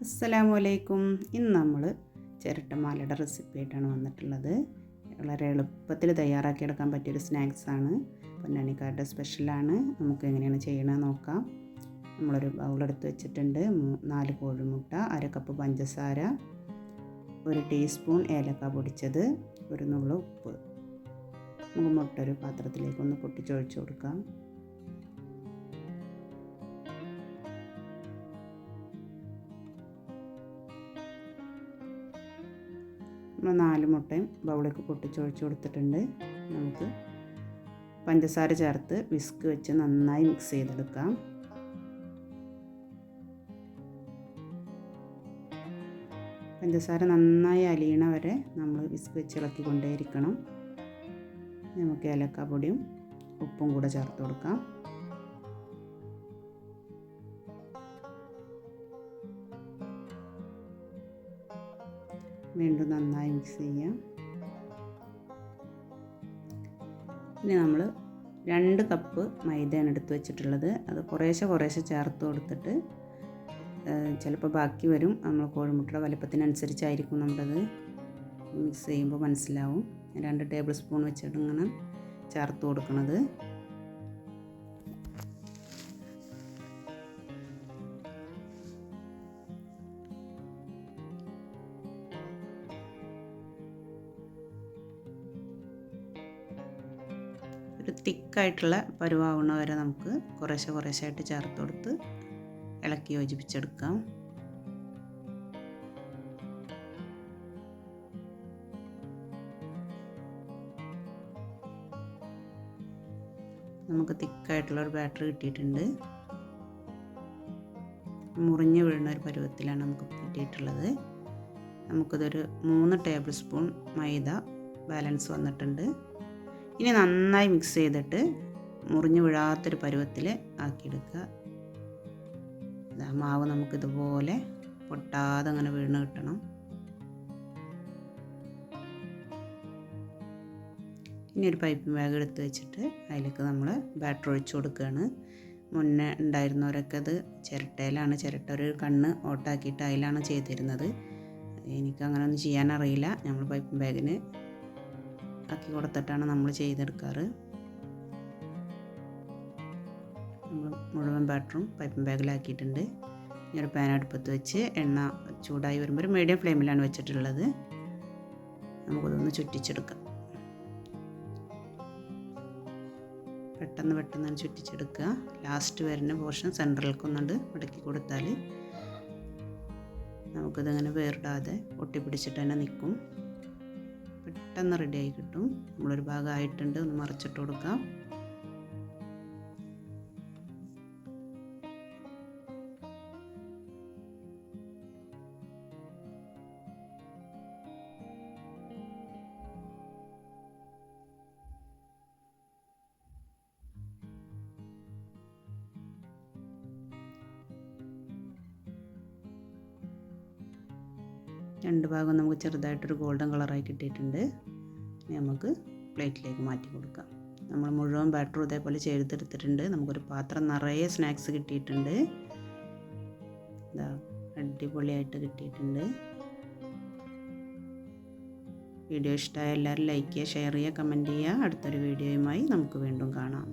അസ്സലാമു അലൈക്കും ഇന്ന് നമ്മൾ ചിരട്ടമാലയുടെ റെസിപ്പി ആയിട്ടാണ് വന്നിട്ടുള്ളത്. വളരെ എളുപ്പത്തിൽ തയ്യാറാക്കിയെടുക്കാൻ പറ്റിയൊരു സ്നാക്സാണ്. പൊന്നാനിക്കാരുടെ സ്പെഷ്യലാണ്. നമുക്ക് എങ്ങനെയാണ് ചെയ്യണമെന്ന് നോക്കാം. നമ്മളൊരു ബൗളെടുത്ത് വെച്ചിട്ടുണ്ട്. നാല് കോഴിമുട്ട അര കപ്പ് പഞ്ചസാര ഒരു ടീസ്പൂൺ ഏലക്ക പൊടിച്ചത് ഒരു നുള്ള ഉപ്പ്. നമുക്ക് മുട്ട ഒരു പാത്രത്തിലേക്ക് ഒന്ന് പൊട്ടിച്ചൊഴിച്ച് കൊടുക്കാം. നമ്മൾ നാല് മുട്ടയും ബൗളിലേക്ക് പൊട്ടിച്ചൊഴിച്ച് കൊടുത്തിട്ടുണ്ട്. നമുക്ക് പഞ്ചസാര ചേർത്ത് വിസ്ക് വെച്ച് നന്നായി മിക്സ് ചെയ്തെടുക്കാം. പഞ്ചസാര നന്നായി അലിയണ വരെ നമ്മൾ വിസ്ക് വെച്ച് ഇളക്കിക്കൊണ്ടേയിരിക്കണം. നമുക്ക് ഏലക്കാപ്പൊടിയും ഉപ്പും കൂടെ ചേർത്ത് കൊടുക്കാം. വീണ്ടും നന്നായി മിക്സ് ചെയ്യാം. ഇനി നമ്മൾ രണ്ട് കപ്പ് മൈദയാണ് എടുത്ത് വെച്ചിട്ടുള്ളത്. അത് കുറേശ്ശെ കുറേശ്ശെ ചേർത്ത് കൊടുത്തിട്ട് ചിലപ്പോൾ ബാക്കി വരും. നമ്മൾ കോഴിമുട്ടയുടെ വലുപ്പത്തിനനുസരിച്ചായിരിക്കും നമ്മളത് മിക്സ് ചെയ്യുമ്പോൾ മനസ്സിലാവും. രണ്ട് ടേബിൾ സ്പൂൺ വെച്ചിട്ട് ഇങ്ങനെ ചേർത്ത് കൊടുക്കുന്നത് ഒരു തിക്കായിട്ടുള്ള പരുവാവണ വരെ നമുക്ക് കുറേശ്ശെ കുറേശ്ശായിട്ട് ചേർത്ത് കൊടുത്ത് ഇളക്കി യോജിപ്പിച്ചെടുക്കാം. നമുക്ക് തിക്കായിട്ടുള്ള ഒരു ബാറ്റർ കിട്ടിയിട്ടുണ്ട്. മുറിഞ്ഞു വീഴുന്ന ഒരു പരുവത്തിലാണ് നമുക്ക് കിട്ടിയിട്ടുള്ളത്. നമുക്കിതൊരു മൂന്ന് ടേബിൾ സ്പൂൺ മൈദ ബാലൻസ് വന്നിട്ടുണ്ട്. ഇനി നന്നായി മിക്സ് ചെയ്തിട്ട് മുറിഞ്ഞ് വീഴാത്തൊരു പരുവത്തിൽ ആക്കിയെടുക്കുക. ഇതാ മാവ് നമുക്കിതുപോലെ പൊട്ടാതെ അങ്ങനെ വീണ് കിട്ടണം. ഇനി ഒരു പൈപ്പിംഗ് ബാഗ് എടുത്ത് വെച്ചിട്ട് അതിലേക്ക് നമ്മൾ ബാറ്റർ ഒഴിച്ചു കൊടുക്കുകയാണ്. മുന്നേ ഉണ്ടായിരുന്നവരൊക്കെ അത് ചിരട്ടയിലാണ് ചിരട്ട ഒരു കണ്ണ് ഓട്ടാക്കിയിട്ട് അതിലാണ് ചെയ്തിരുന്നത്. എനിക്ക് അങ്ങനെ ഒന്നും ചെയ്യാനറിയില്ല. നമ്മൾ പൈപ്പിംഗ് ബാഗിന് ആക്കി കൊടുത്തിട്ടാണ് നമ്മൾ ചെയ്തെടുക്കാറ്. നമ്മൾ മുഴുവൻ ബാറ്ററും പൈപ്പും ബാഗിലാക്കിയിട്ടുണ്ട് ഇനി ഒരു പാൻ അടുപ്പത്ത് വെച്ച് എണ്ണ ചൂടായി വരുമ്പോൾ ഒരു മീഡിയം ഫ്ലെയിമിലാണ് വെച്ചിട്ടുള്ളത്. നമുക്കതൊന്ന് ചുറ്റിച്ചെടുക്കാം. പെട്ടെന്ന് പെട്ടെന്ന് ചുറ്റിച്ചെടുക്കുക. ലാസ്റ്റ് വരുന്ന പോർഷൻ സെൻട്രലിലേക്ക് ഒന്നുണ്ട് മടക്കി കൊടുത്താൽ. നമുക്കിതങ്ങനെ വേറിടാതെ ഒട്ടിപ്പിടിച്ചിട്ട് തന്നെ നിൽക്കും. പെട്ടെന്ന് റെഡിയായി കിട്ടും. നമ്മളൊരു ഭാഗമായിട്ടുണ്ട്. ഒന്ന് മറിച്ചിട്ട് കൊടുക്കാം. രണ്ട് ഭാഗം നമുക്ക് ചെറുതായിട്ടൊരു ഗോൾഡൻ കളറായി കിട്ടിയിട്ടുണ്ട്. ഇനി നമുക്ക് പ്ലേറ്റിലേക്ക് മാറ്റി കൊടുക്കാം. നമ്മൾ മുഴുവൻ ബാറ്ററും ഇതേപോലെ ചെയ്തെടുത്തിട്ടുണ്ട് നമുക്കൊരു പാത്രം നിറയെ സ്നാക്സ് കിട്ടിയിട്ടുണ്ട്. ഇതാ അടിപൊളിയായിട്ട് കിട്ടിയിട്ടുണ്ട്. വീഡിയോ ഇഷ്ടമായ എല്ലാവരും ലൈക്ക് ചെയ്യുക ഷെയർ ചെയ്യുക കമന്റ് ചെയ്യുക. അടുത്തൊരു വീഡിയോയുമായി നമുക്ക് വീണ്ടും കാണാം.